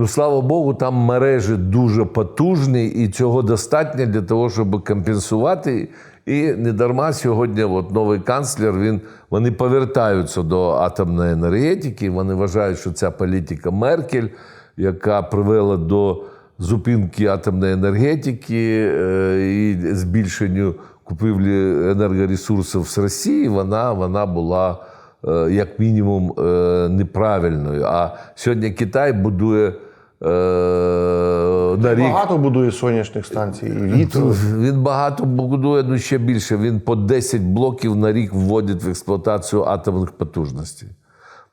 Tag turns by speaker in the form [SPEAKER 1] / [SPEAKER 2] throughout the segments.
[SPEAKER 1] Ну, слава Богу, там мережі дуже потужні, і цього достатньо для того, щоб компенсувати. І не дарма сьогодні от новий канцлер, він, вони повертаються до атомної енергетики. Вони вважають, що ця політика Меркель, яка привела до зупинки атомної енергетики е, і збільшенню купівлі енергоресурсів з Росії, вона, вона була е, як мінімум е, неправильною. А сьогодні Китай будує на рік.
[SPEAKER 2] Багато будує сонячних станцій і вітру.
[SPEAKER 1] Він багато будує, ну ще більше. Він по 10 блоків на рік вводить в експлуатацію атомних потужностей.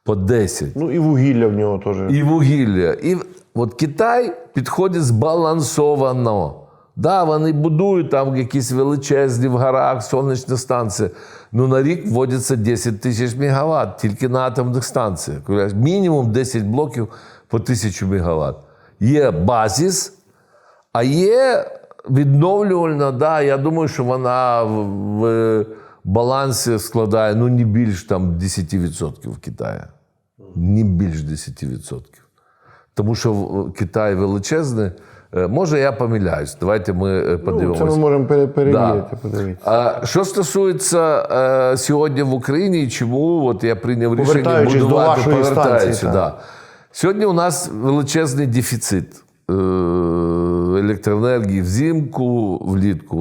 [SPEAKER 1] По 10.
[SPEAKER 2] Ну і вугілля в нього теж.
[SPEAKER 1] І вугілля. І от Китай підходить збалансовано. Да, вони будують там якісь величезні в горах сонячні станції. Ну на рік вводиться 10 тисяч мегаватт тільки на атомних станціях. Мінімум 10 блоків по тисячу мегаватт. Є базіс, а є відновлювальна, да, я думаю, що вона в, балансі складає ну, не більш там 10% в Китаї. Не більш 10%. Тому що Китай величезний. Е, Може, я помиляюсь. Давайте ми подивимося.
[SPEAKER 2] Ну,
[SPEAKER 1] подивимося.
[SPEAKER 2] це ми можемо перевірити, Да.
[SPEAKER 1] А що стосується е, сьогодні в Україні, чому от я прийняв рішення будувати,
[SPEAKER 2] вашої
[SPEAKER 1] повертаюся, да. Сьогодні у нас величезний дефіцит е, електроенергії взимку, влітку.